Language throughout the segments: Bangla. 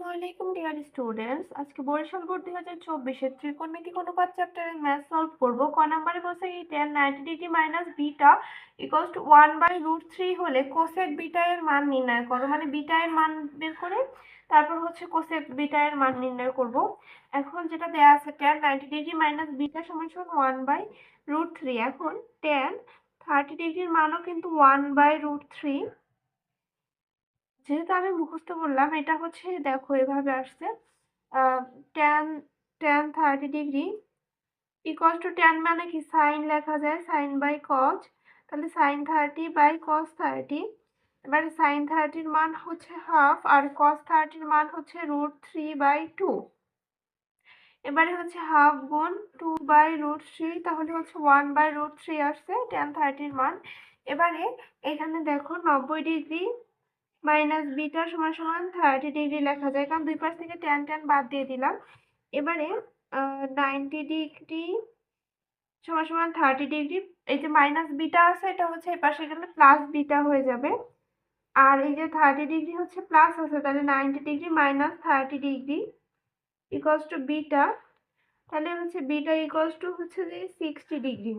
আসসালামু আলাইকুম ডিয়ার স্টুডেন্টস আজকে বরিশাল বোর্ড দুই হাজার চব্বিশের ত্রিকোণমিতিক অনুপাত চ্যাপ্টারের ম্যাথ সলভ করব। ক নাম্বারে বলছে কি tan ninety degree minus beta equals one by root three হলে কোসেক বিটা মান নির্ণয় করো। মানে বিটা মান বের করে তারপর হচ্ছে কোসেক বিটা মান নির্ণয় করব। এখন যেটা দেয়া আছে tan ninety degree minus beta সমান সমান ওয়ান বাই রুট থ্রি এখন টেন থার্টি ডিগ্রির মানও কিন্তু ওয়ান বাই রুট থ্রি যেহেতু আমি মুখস্থ করলাম এটা হচ্ছে দেখো এভাবে আসছে tan tan thirty degree equals to tan মানে কি? সাইন লেখা যায় সাইন বাই কজ তাহলে sine thirty by cos thirty এবারে সাইন থার্টির মান হচ্ছে হাফ আর কস থার্টির মান হচ্ছে রুট থ্রি বাই টু এবারে হচ্ছে হাফ গুণ টু বাই রুট থ্রি তাহলে হচ্ছে ওয়ান বাই রুট থ্রি আসছে টেন থার্টির মান, এবারে এখানে দেখো নব্বই ডিগ্রি মাইনাস বিটা সমান সমান থার্টি ডিগ্রি লেখা যায়। কারণ দুই পাশ থেকে টেন টেন বাদ দিয়ে দিলাম। এবারে নাইনটি ডিগ্রি সমান সমান থার্টি ডিগ্রি এই যে মাইনাস বিটা আছে, এটা হচ্ছে এই পাশে গেলে প্লাস বিটা হয়ে যাবে। আর এই যে থার্টি ডিগ্রি হচ্ছে প্লাস আছে, তাহলে ninety degree minus thirty degree equals to beta তাহলে হচ্ছে বিটা ইকোয়ালস টু হচ্ছে যে সিক্সটি ডিগ্রি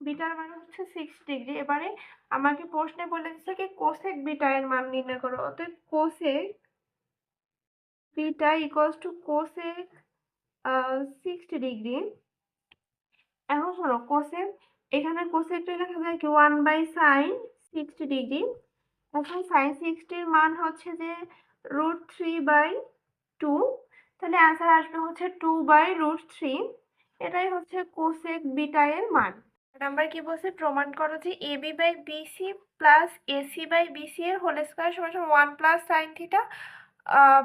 বিটার মান হচ্ছে সিক্স ডিগ্রি এবারে আমাকে প্রশ্নে বলে দিচ্ছে কি কোসেক বিটা এর মান নির্ণয় করো। অতএব cosec beta equals to cosec sixty degree এখন শোনো কোসেক এখানে কোসেকটা লেখা যায় কি one by sine sixty degree এখন সাইন সিক্সটির মান হচ্ছে যে রুট থ্রি বাই টু তাহলে অ্যান্সার আসবে হচ্ছে টু বাই রুট থ্রি এটাই হচ্ছে কোসেক বিটা এর মান। নাম্বার কি বলছে? প্রমাণ করো যে A B by BC plus AC by BC এর হোল স্কোয়ার সমান সমান one plus sine theta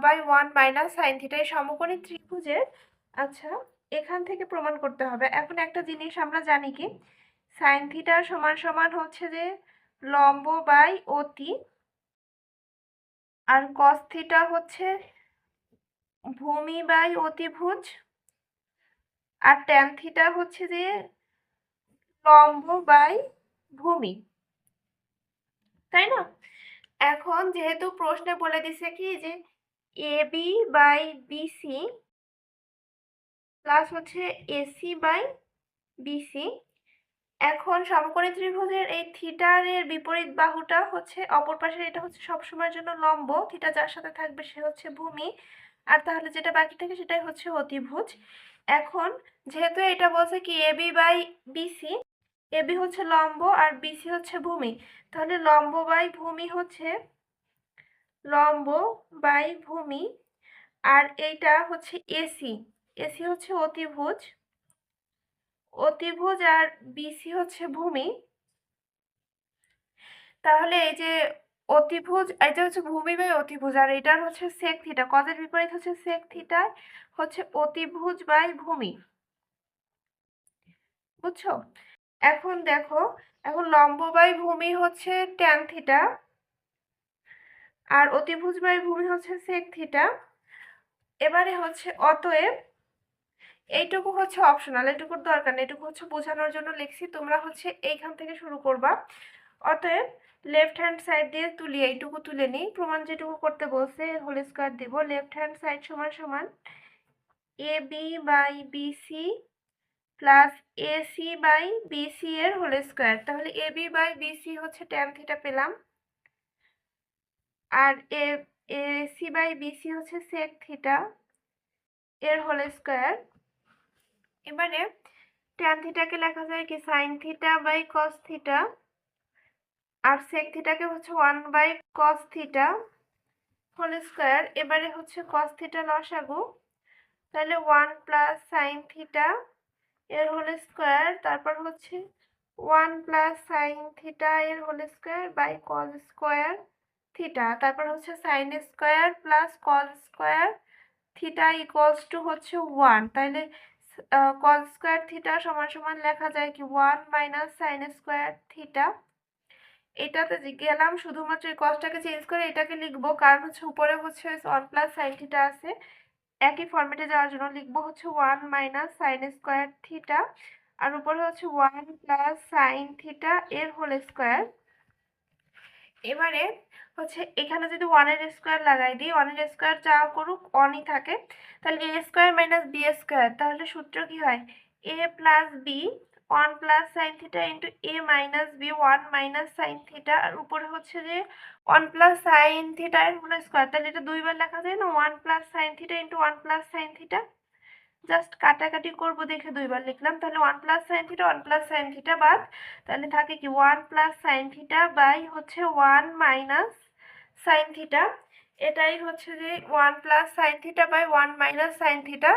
by one minus sine theta এই সমকোণী ত্রিভুজের আচ্ছা এখান থেকে প্রমাণ করতে হবে। এখন একটা জিনিস আমরা জানি কি? সাইন থিটা সমান সমান হচ্ছে যে লম্ব বাই অতি, আর কস থিটা হচ্ছে ভূমি বাই অতিভুজ, আর ট্যান থিটা হচ্ছে যে লম্ব বাই ভূমি। তাই না? এখন যেহেতু প্রশ্নে বলে দিছে কি যে A B by BC plus হচ্ছে এসি বাই বিসি এখন সমকোণী ত্রিভুজের এই থিটার এর বিপরীত বাহুটা হচ্ছে অপর পাশে এটা হচ্ছে সবসময়ের জন্য লম্ব, থিটা যার সাথে থাকবে সে হচ্ছে ভূমি, আর তাহলে যেটা বাকি থাকে সেটাই হচ্ছে অতিভুজ। এখন যেহেতু এটা বলছে কি A B by BC AB হচ্ছে লম্ব আর বিসি হচ্ছে ভূমি। তাহলে লম্ব বাই ভূমি হচ্ছে, লম্ব বাই ভূমি, আর এইটা হচ্ছে এসি এসি হচ্ছে অতিভুজ অতিভুজ আর বিসি হচ্ছে ভূমি। তাহলে এই যে অতিভুজ এটা হচ্ছে ভূমি বাই অতিভুজ, আর এটার হচ্ছে সেক থিটা কজের বিপরীত হচ্ছে সেক থিটা হচ্ছে অতিভুজ বাই ভূমি। বুঝছ? এখন দেখো, এখন লম্ব ভূমি হচ্ছে ট্যান থিটা আর অতিভুজ ভূমি হচ্ছে সেক থিটা এবারে হচ্ছে অতএব এইটুকু হচ্ছে অপশনাল এটুকুর দরকার নেই এটুকু হচ্ছে বোঝানোর জন্য লিখছি, তোমরা হচ্ছে এইখান থেকে শুরু করবা। অতএব লেফট হ্যান্ড সাইড দিয়ে তুলি এইটুকু তুলে নিই, প্রমাণ যেটুকু করতে বলছে হোল স্কোয়ার দিব। লেফট হ্যান্ড সাইড সমান সমান A B by BC plus AC by BC এর হোল স্কোয়ার তাহলে এ বি বাই বিসি হচ্ছে ট্যান থিটা পেলাম। আর এ এসি বাই বিসি হচ্ছে সেক থিটা এর হোল স্কোয়ার এবারে ট্যান থিটাকে লেখা যায় কি? Sine theta by cos theta R sec থিটাকে হচ্ছে one by cos theta whole square এবারে হচ্ছে কস থিটা লসাগু। তাহলে ওয়ান প্লাস সাইন থিটা এর হোল স্কোয়ার তারপর হচ্ছে ওয়ান প্লাস সাইন থিটা এর whole square by cos square theta তারপর হচ্ছে sine square plus cos square theta equals to হচ্ছে ওয়ান তাহলে কজ স্কোয়ার থিটা সমান সমান লেখা যায় কি one minus sine square theta এটাতে গেলাম, শুধুমাত্র এই কজটাকে চেঞ্জ করে এটাকে লিখব, কারণ হচ্ছে উপরে হচ্ছে ওয়ান প্লাস সাইন থিটা আছে। একই ফর্মেটে যাওয়ার জন্য লিখব হচ্ছে one minus sine square theta আর উপরে হচ্ছে ওয়ান প্লাস সাইন থিটা এর হোল স্কোয়ার এবারে হচ্ছে এখানে যদি ওয়ানের স্কোয়ার লাগাই দিই ওয়ানের স্কোয়ার যা করুক ওয়ানই থাকে। তাহলে A square minus B square তাহলে সূত্র কি হয়? A plus B one plus sine theta into A minus B one minus sine theta আর উপরে হচ্ছে যে ওয়ান প্লাস সাইন থিটা এর হোল স্কোয়ার তাহলে এটা দুইবার লেখা যায় না? One plus sine theta into one plus sine theta just কাটাকাটি করব দেখে দুইবার লিখলাম, তাহলে one plus sine theta one plus sine theta বাদ, তাহলে থাকে কি? One plus sine theta by হচ্ছে ওয়ান মাইনাস সাইন থিটা এটাই হচ্ছে যে one plus sine theta by one minus sine theta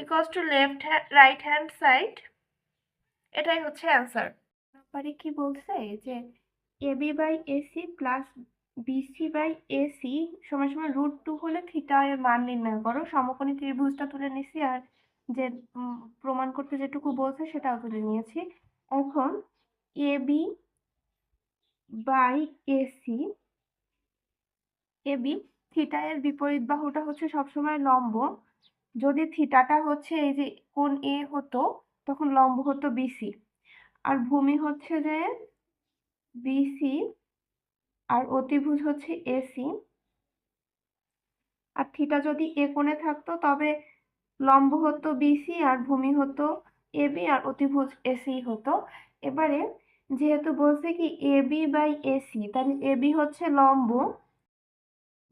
equals to left hand right hand side এটাই হচ্ছে অ্যান্সার নাম্বারে কি বলছে যে AB by AC plus BC by AC সমান সমান রুট টু হলে থিটা এর মান নির্ণয় করো। সমকোণী ত্রিভুজটা তুলে নিছি আর যে প্রমাণ করতে যেটুকু বলছে সেটাও তুলে নিয়েছি। এখন AB by AC AB theta এর বিপরীত বাহুটা হচ্ছে সবসময় লম্ব। যদি থিটাটা হচ্ছে এই যে কোন এ হতো তখন লম্ব হতো বিসি আর ভূমি হচ্ছে যে বিসি আর অতিভুজ হচ্ছে এসি আর থিটা যদি এ কোণে থাকতো তবে লম্ব হতো বিসি আর ভূমি হতো এবি আর অতিভুজ এসি হতো। এবারে যেহেতু বলছে কি এবি বাই এসি তাহলে এবি হচ্ছে লম্ব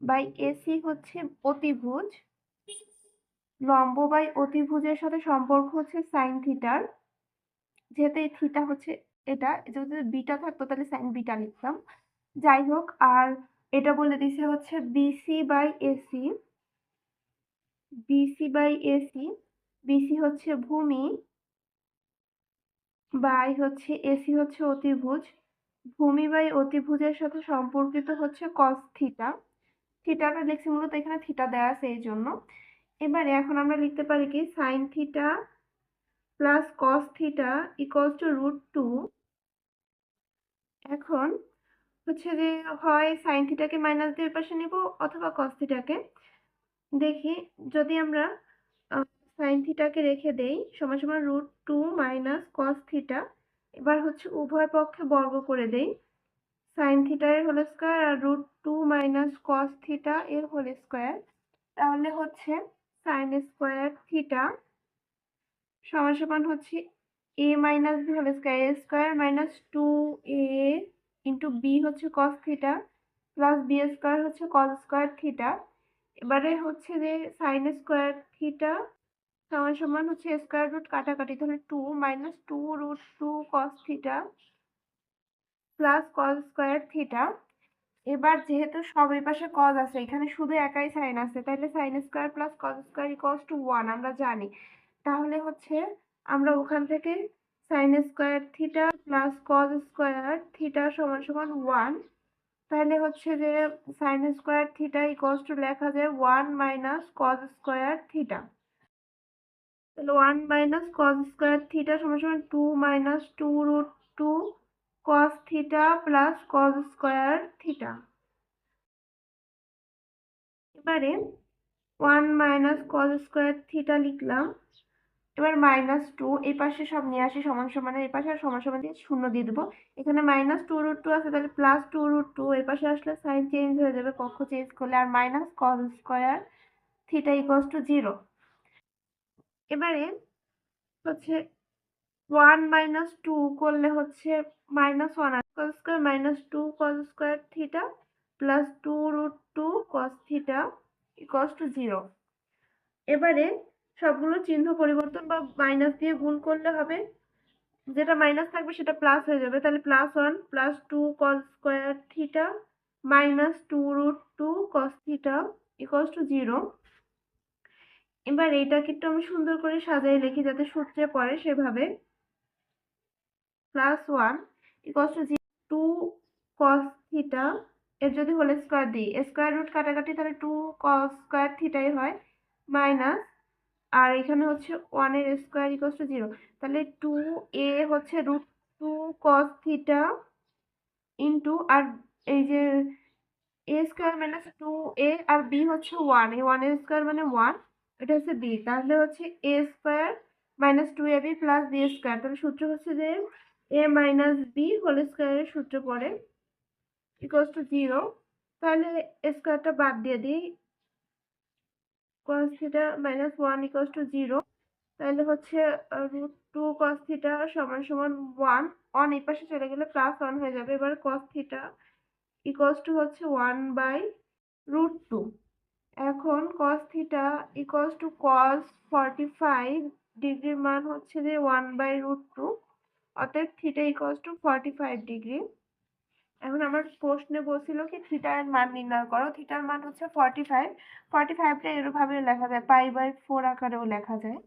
বাই এসি হচ্ছে অতিভুজ। লম্ব বাই অতিভুজের সাথে সম্পর্ক হচ্ছে সাইন থিটার। যেহেতু এই থিটা হচ্ছে এটা যদি বিটা থাকতো তাহলে সাইন বিটা লিখতাম। যাই হোক, আর এটা বলে দিছে হচ্ছে BC by AC. BC by AC, BC হচ্ছে ভূমি, বাই হচ্ছে এসি হচ্ছে অতিভুজ। ভূমি বাই অতিভুজের সাথে সম্পর্কিত হচ্ছে কস থিটা। থিটাটা লিখছি মূলত এখানে থিটা দেওয়া আছে এই জন্য। এবারে এখন আমরা লিখতে পারি কি? Sine theta plus cos theta equals to root two এখন হচ্ছে যে হয় সাইন থিটাকে মাইনাস দিয়ে পাশে নেব অথবা কস থিটাকে দেখি যদি আমরা সাইন থিটাকে রেখে দেই, সমান সমান root two minus cos theta এবার হচ্ছে উভয় পক্ষে বর্গ করে দেই। সাইন থিটা এর হোল স্কোয়ার আর root two minus cos theta এর হোল স্কোয়ার তাহলে হচ্ছে সাইন স্কোয়ার থিটা সমান সমান হচ্ছে A minus B whole square A square minus two A into B হচ্ছে cos theta plus B square হচ্ছে কস স্কোয়ার থিটা এবারে হচ্ছে যে সাইন স্কোয়ার থিটা সমান সমান হচ্ছে স্কোয়ার রুট কাটাকাটি, তাহলে two minus two root two cos theta plus cos square theta এবার যেহেতু সব এই পাশে কজ আছে, এখানে শুধু একাই সাইন আছে তাহলে sine square plus cos square equals to one আমরা জানি। তাহলে হচ্ছে আমরা ওখান থেকে sine square theta plus cos square theta সমান সমান ওয়ান তাহলে হচ্ছে যে sine square theta equals to লেখা যায় one minus cos square theta তাহলে one minus cos square theta সমান সমান two minus two root two cos theta plus cos square theta এবারে one minus cos square theta লিখলাম। এবার মাইনাস টু এই পাশে সব নিয়ে আসি সমান সমান, এই পাশে আর সমান সমান দিয়ে শূন্য দিয়ে দেবো। এখানে মাইনাস টু রুট টু আছে, তাহলে প্লাস টু রুট টু এই পাশে আসলে সাইন চেঞ্জ হয়ে যাবে, কক্ষ চেঞ্জ করলে আর minus cos square theta equals to zero এবারে হচ্ছে ওয়ান মাইনাস টু করলে হচ্ছে minus one cos square minus two cos square theta plus two root two cos theta equals to zero এবারে সবগুলো চিহ্ন পরিবর্তন বা মাইনাস দিয়ে গুণ করলে হবে। যেটা মাইনাস থাকবে সেটা প্লাস হয়ে যাবে। তাহলে plus one plus two cos square theta minus two root two cos theta equals to zero এবার এইটাকে একটু আমি সুন্দর করে সাজাই লিখি যাতে সূত্রে পড়ে সেভাবে। Plus one equals to two cos theta এর যদি হোল স্কোয়ার দিই স্কোয়ার রুট কাটাকাটি তাহলে টু কস স্কোয়ার থিটাই হয় মাইনাস আর এখানে হচ্ছে ওয়ানের স্কোয়ার ইকস টু জিরো তাহলে টু এ হচ্ছে root two cos theta into আর এই যে a square minus two a R B হচ্ছে ওয়ান এই ওয়ানের স্কোয়ার মানে ওয়ান এটা হচ্ছে বি তাহলে হচ্ছে a square minus two a b plus b square তাহলে সূত্র হচ্ছে যে এ মাইনাস বি হোল স্কোয়ারের সূত্র পড়ে ইকুয়ালস টু জিরো তাহলে স্কোয়ারটা বাদ দিয়ে দিই। cos theta minus one equals to zero তাহলে হচ্ছে রুট টু cos থিটা সমান সমান ওয়ান অন এই পাশে চলে গেলে প্লাস ওয়ান হয়ে যাবে। এবার cos থিটা ইকুয়ালস টু হচ্ছে ওয়ান বাই রুট টু এখন cos theta equals to cos forty five ডিগ্রির মান হচ্ছে যে ওয়ান বাই রুট টু অতএব theta equals to forty five degree এখন আমার প্রশ্নে বলছিল কি থিটার মান নির্ণয় করো। থিটার মান হচ্ছে ফর্টি ফাইভ ফর্টি ফাইভটা এরভাবে লেখা যায় পাই বাই ফোর আকারেও লেখা যায়।